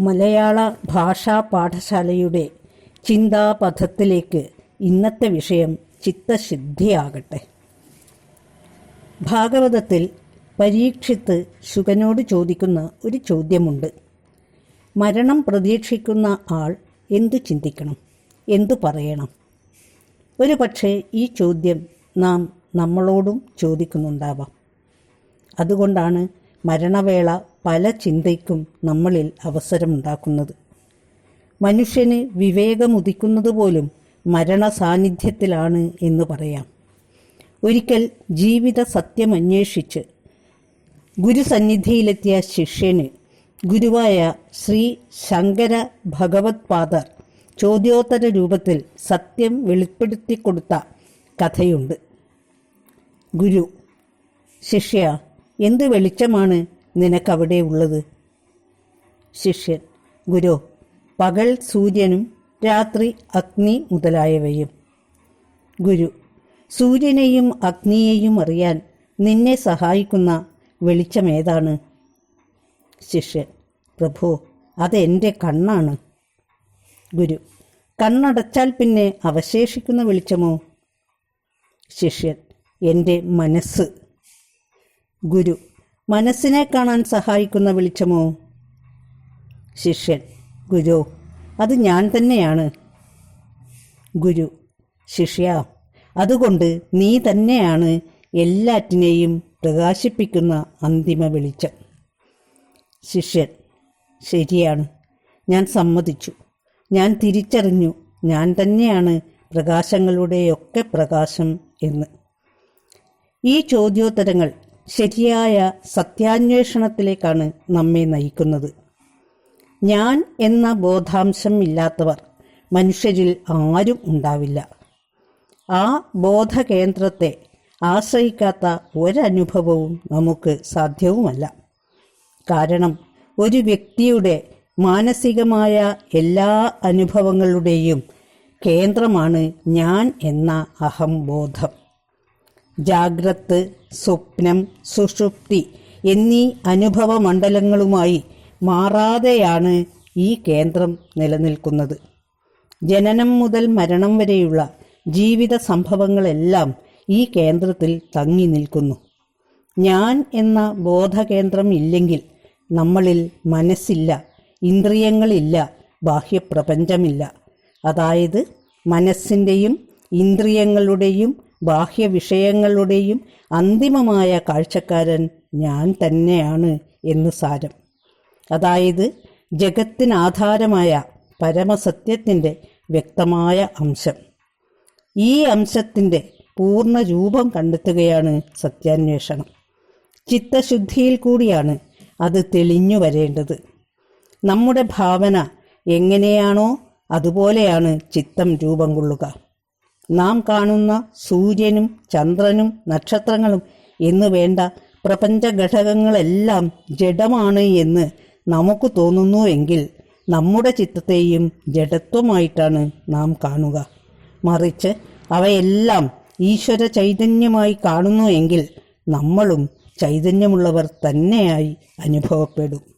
മലയാള ഭാഷാ പാഠശാലയുടെ ചിന്താപഥത്തിലേക്ക് ഇന്നത്തെ വിഷയം ചിത്തശുദ്ധിയാകട്ടെ. ഭാഗവതത്തിൽ പരീക്ഷിത്ത് ശുകനോട് ചോദിക്കുന്ന ഒരു ചോദ്യമുണ്ട്. മരണം പ്രതീക്ഷിക്കുന്ന ആൾ എന്തു ചിന്തിക്കണം? എന്തു പറയണം? ഒരു പക്ഷേ ഈ ചോദ്യം നാം നമ്മളോടും ചോദിക്കുന്നുണ്ടാവാം. അതുകൊണ്ടാണ് മരണവേള പല ചിന്തയ്ക്കും നമ്മളിൽ അവസരമുണ്ടാക്കുന്നത്. മനുഷ്യന് വിവേകമുദിക്കുന്നത് പോലും മരണ സാന്നിധ്യത്തിലാണ് എന്ന് പറയാം. ഒരിക്കൽ ജീവിത സത്യമന്വേഷിച്ച് ഗുരുസന്നിധിയിലെത്തിയ ശിഷ്യന് ഗുരുവായ ശ്രീ ശങ്കര ഭഗവത് പാദർ ചോദ്യോത്തര രൂപത്തിൽ സത്യം വെളിപ്പെടുത്തിക്കൊടുത്ത കഥയുണ്ട്. ഗുരു ശിഷ്യ എന്ത് വെളിച്ചമാണ് നിനക്കവിടെ ഉള്ളത്? ശിഷ്യൻ ഗുരു പകൽ സൂര്യനും രാത്രി അഗ്നി മുതലായവയും. ഗുരു സൂര്യനെയും അഗ്നിയെയും അറിയാൻ നിന്നെ സഹായിക്കുന്ന വെളിച്ചമേതാണ്? ശിഷ്യൻ പ്രഭു അതെന്റെ കണ്ണാണ്. ഗുരു കണ്ണടച്ചാൽ പിന്നെ അവശേഷിക്കുന്ന വെളിച്ചമോ? ശിഷ്യൻ എന്റെ മനസ്സ്. ഗുരു. മനസ്സിനെ കാണാൻ സഹായിക്കുന്ന വെളിച്ചമോ? ശിഷ്യൻ. ഗുരു അത് ഞാൻ തന്നെയാണ്. ഗുരു ശിഷ്യ അതുകൊണ്ട് നീ തന്നെയാണ് എല്ലാറ്റിനെയും പ്രകാശിപ്പിക്കുന്ന അന്തിമ വെളിച്ചം. ശിഷ്യൻ ശരിയാണ്. ഞാൻ സമ്മതിച്ചു. ഞാൻ തിരിച്ചറിഞ്ഞു. ഞാൻ തന്നെയാണ് പ്രകാശങ്ങളുടെയൊക്കെ പ്രകാശം എന്ന്. ഈ ചോദ്യോത്തരങ്ങൾ ശരിയായ സത്യാന്വേഷണത്തിലേക്കാണ് നമ്മെ നയിക്കുന്നത്. ഞാൻ എന്ന ബോധാംശം ഇല്ലാത്തവർ മനുഷ്യരിൽ ആരും ഉണ്ടാവില്ല. ആ ബോധകേന്ദ്രത്തെ ആശ്രയിക്കാത്ത ഒരനുഭവവും നമുക്ക് സാധ്യവുമല്ല. കാരണം ഒരു വ്യക്തിയുടെ മാനസികമായ എല്ലാ അനുഭവങ്ങളുടെയും കേന്ദ്രമാണ് ഞാൻ എന്ന അഹംബോധം. ജാഗ്രത് സ്വപ്നം സുഷുപ്തി എന്നീ അനുഭവ മണ്ഡലങ്ങളുമായി മാറാതെയാണ് ഈ കേന്ദ്രം നിലനിൽക്കുന്നത്. ജനനം മുതൽ മരണം വരെയുള്ള ജീവിത സംഭവങ്ങളെല്ലാം ഈ കേന്ദ്രത്തിൽ തങ്ങി നിൽക്കുന്നു. ഞാൻ എന്ന ബോധകേന്ദ്രം ഇല്ലെങ്കിൽ നമ്മളിൽ മനസ്സില്ല ഇന്ദ്രിയങ്ങളില്ല ബാഹ്യപ്രപഞ്ചമില്ല. അതായത് മനസ്സിന്റെയും ഇന്ദ്രിയങ്ങളുടെയും ബാഹ്യവിഷയങ്ങളുടെയും അന്തിമമായ കാഴ്ചക്കാരൻ ഞാൻ തന്നെയാണ് എന്ന് സാരം. അതായത് ജഗത്തിനാധാരമായ പരമസത്യത്തിന്റെ വ്യക്തമായ അംശം. ഈ അംശത്തിന്റെ പൂർണ രൂപം കണ്ടെത്തുകയാണ് സത്യാന്വേഷണം. ചിത്തശുദ്ധിയിൽ കൂടിയാണ് അത് തെളിഞ്ഞു വരേണ്ടത്. നമ്മുടെ ഭാവന എങ്ങനെയാണോ അതുപോലെയാണ് ചിത്തം രൂപം കൊള്ളുക. നാം കാണുന്ന സൂര്യനും ചന്ദ്രനും നക്ഷത്രങ്ങളും എന്ന് വേണ്ട പ്രപഞ്ച ഘടകങ്ങളെല്ലാം ജഡമാണ് എന്ന് നമുക്ക് തോന്നുന്നുവെങ്കിൽ നമ്മുടെ ചിത്രത്തെയും ജഡത്വമായിട്ടാണ് നാം കാണുക. മറിച്ച് അവയെല്ലാം ഈശ്വര ചൈതന്യമായി കാണുന്നുവെങ്കിൽ നമ്മളും ചൈതന്യമുള്ളവർ തന്നെയായി അനുഭവപ്പെടും.